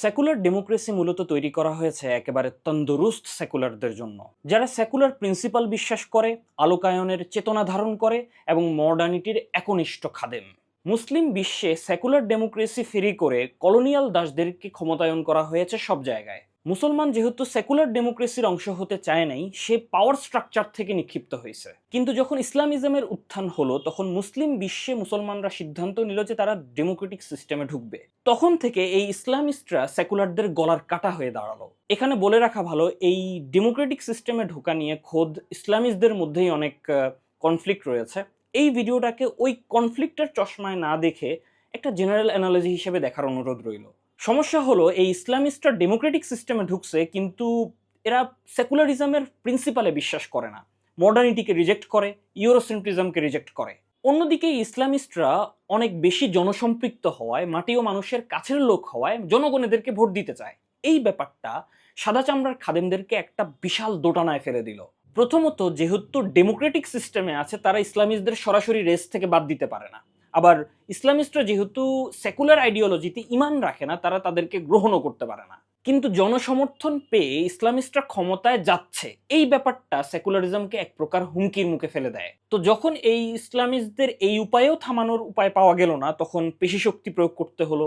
Secular democracy মূলত তৈরি করা হয়েছে একেবারে তন্দুরুস্ত সেকুলারদের জন্য। যারা সেকুলার প্রিন্সিপাল বিশ্বাস করে, আলোকায়নের চেতনা ধারণ করে এবং মডার্নিটির একনিষ্ঠ খাদেম। মুসলিম বিশ্বে সেকুলার ডেমোক্রেসি ফেরি করে কলোনিয়াল দাসদেরকে ক্ষমতায়ন করা হয়েছে সব জায়গায়। মুসলমান যেহেতু সেকুলার ডেমোক্রেসির অংশ হতে চায় নাই, সে পাওয়ার স্ট্রাকচার থেকে নিক্ষিপ্ত হয়েছে। কিন্তু যখন ইসলামিজমের উত্থান হলো, তখন মুসলিম বিশ্বে মুসলমানরা সিদ্ধান্ত নিল যে তারা ডেমোক্রেটিক সিস্টেমে ঢুকবে। তখন থেকে এই ইসলামিস্টরা সেকুলারদের গলার কাটা হয়ে দাঁড়াল। এখানে বলে রাখা ভালো, এই ডেমোক্রেটিক সিস্টেমে ঢোকা নিয়ে খোদ ইসলামিস্টদের মধ্যেই অনেক কনফ্লিক্ট রয়েছে। এই ভিডিওটাকে ওই কনফ্লিক্টের চশমায় না দেখে একটা জেনারেল অ্যানালজি হিসেবে দেখার অনুরোধ রইল। সমস্যা হলো এই ইসলামিস্টরা ডেমোক্রেটিক সিস্টেমে ঢুকছে, কিন্তু এরা সেকুলারিজমের প্রিন্সিপালে বিশ্বাস করে না। মডার্নিটিকে রিজেক্ট করে, ইউরোসেন্ট্রিজমকে রিজেক্ট করে। অন্যদিকে ইসলামিস্টরা অনেক বেশি জনসম্পৃক্ত হওয়ায়, মাটি ও মানুষের কাছের লোক হওয়ায় জনগণ এদেরকে ভোট দিতে চায়। এই ব্যাপারটা সাদা চামড়ার খাদেমদেরকে একটা বিশাল দোটানায় ফেলে দিল। প্রথমত, যেহেতু ডেমোক্রেটিক সিস্টেমে আছে, তারা ইসলামিস্টদের সরাসরি রেস থেকে বাদ দিতে পারে না। আবার ইসলামিস্টরা যেহেতু সেকুলার আইডিওলজিতে ইমান রাখে না, তারা তাদেরকে গ্রহণও করতে পারে না। কিন্তু জনসমর্থন পেয়ে ইসলামিস্টরা ক্ষমতায় যাচ্ছে। এই ব্যাপারটা সেকুলারিজমকে এক প্রকার হুমকির মুখে ফেলে দেয়। তো যখন এই ইসলামিস্টদের এই উপায়েও থামানোর উপায় পাওয়া গেল না, তখন পেশি শক্তি প্রয়োগ করতে হলো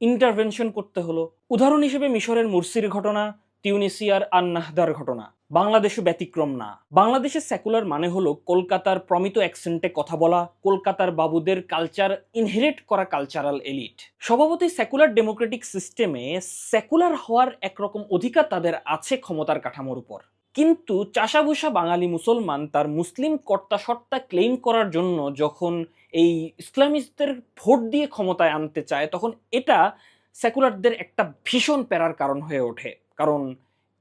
ইন্টারভেনশন করতে হলো। উদাহরণ হিসেবে মিশরের মুরসির ঘটনা টিউনিসিয়ার আর নাহদার ঘটনা। বাংলাদেশও ব্যতিক্রম না। বাংলাদেশের সেকুলার মানে হলো কলকাতার প্রমিত অ্যাকসেন্টে কথা বলা, কলকাতার বাবুদের কালচার ইনহেরিট করা কালচারাল এলিট স্বভাবতই সেকুলার ডেমোক্রেটিক সিস্টেমে সেকুলার হওয়ার একরকম অধিকার তাদের আছে ক্ষমতার কাঠামোর উপর। কিন্তু চাষাভূষা বাঙালি মুসলমান তার মুসলিম কর্তা সত্তা ক্লেম করার জন্য যখন এই ইসলামিস্টদের ভোট দিয়ে ক্ষমতায় আনতে চায়, তখন এটা সেকুলারদের একটা ভীষণ প্যারার কারণ হয়ে ওঠে। কারণ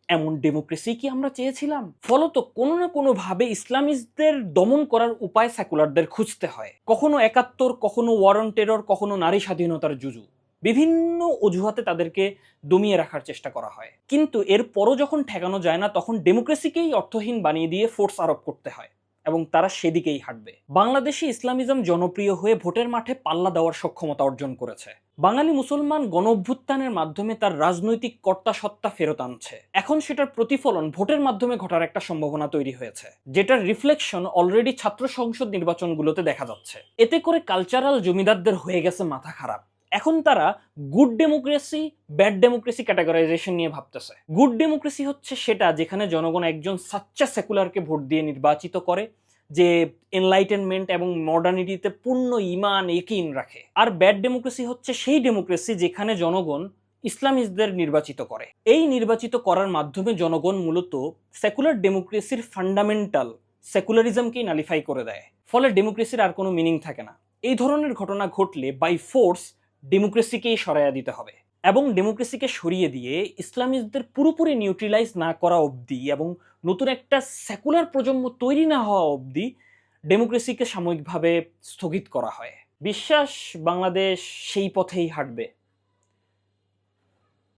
এমন ডেমোক্রেসি কি আমরা চেয়েছিলাম? ফলত কোনো না কোনোভাবে ইসলামিস্টদের দমন করার উপায় সেকুলারদের খুঁজতে হয়। কখনো একাত্তর, কখনো ওয়ারন টেরর কখনো নারী স্বাধীনতার জুজু। বিভিন্ন অজুহাতে তাদেরকে দমিয়ে রাখার চেষ্টা করা হয়। কিন্তু এর পরও যখন ঠেকানো যায় না, তখন ডেমোক্রেসিকেই অর্থহীন বানিয়ে দিয়ে ফোর্স আরোপ করতে হয়। এবং তারা সেদিকেই হাঁটবে। বাংলাদেশে ইসলামিজম জনপ্রিয় হয়ে ভোটের মাঠে পাল্লা দেওয়ার সক্ষমতা অর্জন করেছে। বাঙালি মুসলমান গণ অভ্যুত্থানের মাধ্যমে তার রাজনৈতিক কর্তা সত্তা ফেরত আনছে। এখন সেটার প্রতিফলন ভোটের মাধ্যমে ঘটার একটা সম্ভাবনা তৈরি হয়েছে, যেটার রিফ্লেকশন অলরেডি ছাত্র সংসদ নির্বাচনগুলোতে দেখা যাচ্ছে। এতে করে কালচারাল জমিদারদের হয়ে গেছে মাথা খারাপ। এখন তারা good democracy bad democracy categorization নিয়ে ভাবতেছে। গুড ডেমোক্রেসি হচ্ছে সেটা যেখানে জনগণ একজন সাচ্চা সেকুলারকে ভোট দিয়ে নির্বাচিত করে, যে এনলাইটেনমেন্ট এবং মডার্নিটিতে পূর্ণ ইমান একিন রাখে। আর ব্যাড ডেমোক্রেসি হচ্ছে সেই ডেমোক্রেসি যেখানে জনগণ ইসলামিস্টদের নির্বাচিত করে। এই নির্বাচিত করার মাধ্যমে জনগণ মূলত সেকুলার ডেমোক্রেসির ফান্ডামেন্টাল সেকুলারিজমকেই নালিফাই করে দেয়। ফলে ডেমোক্রেসির আর কোনো মিনিং থাকে না। এই ধরনের ঘটনা ঘটলে বাই ফোর্স ডেমোক্রেসিকেই সরাইয়া দিতে হবে এবং ডেমোক্রেসিকে সরিয়ে দিয়ে ইসলামিস্টদের পুরোপুরি নিউট্রিলাইজ না করা অবধি এবং নতুন একটা সেকুলার প্রজন্ম তৈরি না হওয়া অবধি ডেমোক্রেসিকে সাময়িকভাবে স্থগিত করা হয়। বিশ্বাস বাংলাদেশ সেই পথেই হাঁটবে।